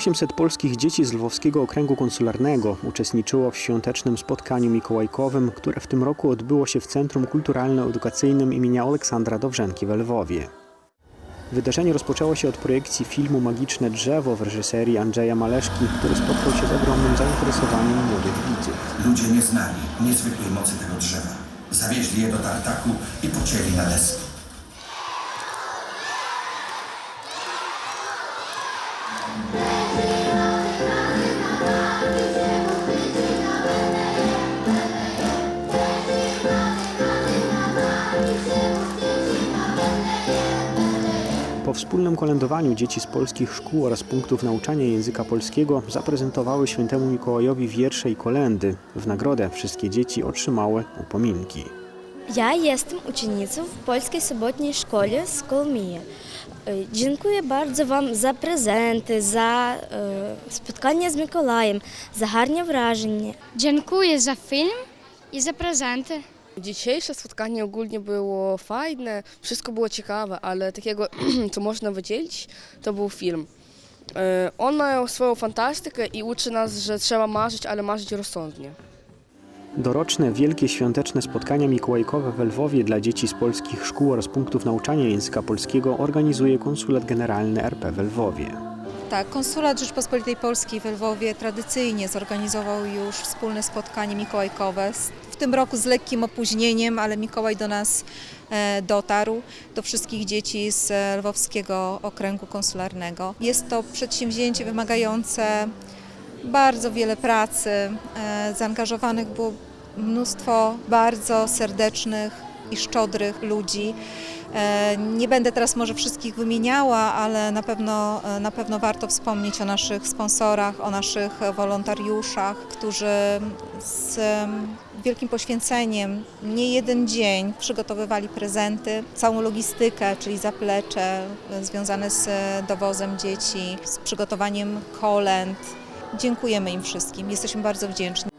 Prawie 800 polskich dzieci z Lwowskiego Okręgu Konsularnego uczestniczyło w świątecznym spotkaniu mikołajkowym, które w tym roku odbyło się w Centrum Kulturalno-Edukacyjnym imienia Aleksandra Dowrzenki w Lwowie. Wydarzenie rozpoczęło się od projekcji filmu Magiczne Drzewo w reżyserii Andrzeja Maleszki, który spotkał się z ogromnym zainteresowaniem młodych widzów. Ludzie nie znali niezwykłej mocy tego drzewa. Zawieźli je do tartaku i pocięli na deski. Po wspólnym kolędowaniu dzieci z polskich szkół oraz punktów nauczania języka polskiego zaprezentowały świętemu Mikołajowi wiersze i kolendy. W nagrodę wszystkie dzieci otrzymały upominki. Ja jestem uczennicą w polskiej sobotniej szkole z Kolmije. E, Dziękuję bardzo Wam za prezenty, za e, spotkanie z Mikołajem, za гарне wrażenie. Dziękuję za film i za prezenty. Dzisiejsze spotkanie ogólnie było fajne, wszystko było ciekawe, ale takiego, co można wydzielić, to był film. E, On ma swoją fantastykę i uczy nas, że trzeba marzyć, ale marzyć rozsądnie. Doroczne wielkie świąteczne spotkania mikołajkowe w Lwowie dla dzieci z polskich szkół oraz punktów nauczania języka polskiego organizuje Konsulat Generalny RP w Lwowie. Tak, Konsulat Rzeczpospolitej Polskiej w Lwowie tradycyjnie zorganizował już wspólne spotkanie mikołajkowe. W tym roku z lekkim opóźnieniem, ale Mikołaj do nas e, dotarł, do wszystkich dzieci z e, Lwowskiego Okręgu Konsularnego. Jest to przedsięwzięcie wymagające bardzo wiele pracy. E, Zaangażowanych było mnóstwo bardzo serdecznych i szczodrych ludzi. E, Nie będę teraz może wszystkich wymieniała, ale na pewno, e, na pewno warto wspomnieć o naszych sponsorach, o naszych wolontariuszach, którzy z wielkim poświęceniem nie jeden dzień przygotowywali prezenty, całą logistykę, czyli zaplecze e, związane z dowozem dzieci, z przygotowaniem kolęd. Dziękujemy im wszystkim, jesteśmy bardzo wdzięczni.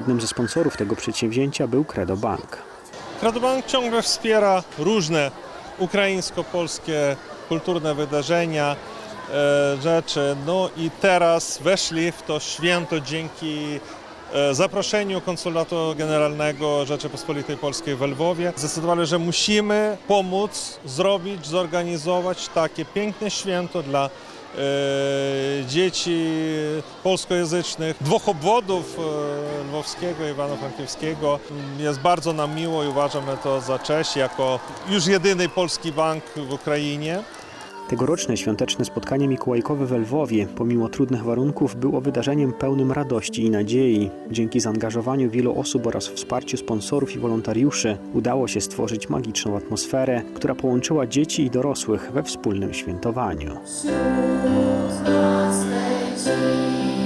Jednym ze sponsorów tego przedsięwzięcia był Credo Bank. Kradobank ciągle wspiera różne ukraińsko-polskie kulturne wydarzenia, e, rzeczy. No i teraz weszli w to święto dzięki e, zaproszeniu Konsulatu Generalnego Rzeczypospolitej Polskiej w Lwowie. Zdecydowali, że musimy pomóc zrobić, zorganizować takie piękne święto dla dzieci polskojęzycznych, dwóch obwodów e, lwowskiego i Iwano-Frankiewskiego. Jest bardzo nam miło i uważamy to za cześć jako już jedyny polski bank w Ukrainie. Tegoroczne świąteczne spotkanie mikołajkowe w Lwowie, pomimo trudnych warunków, było wydarzeniem pełnym radości i nadziei. Dzięki zaangażowaniu wielu osób oraz wsparciu sponsorów i wolontariuszy udało się stworzyć magiczną atmosferę, która połączyła dzieci i dorosłych we wspólnym świętowaniu. Się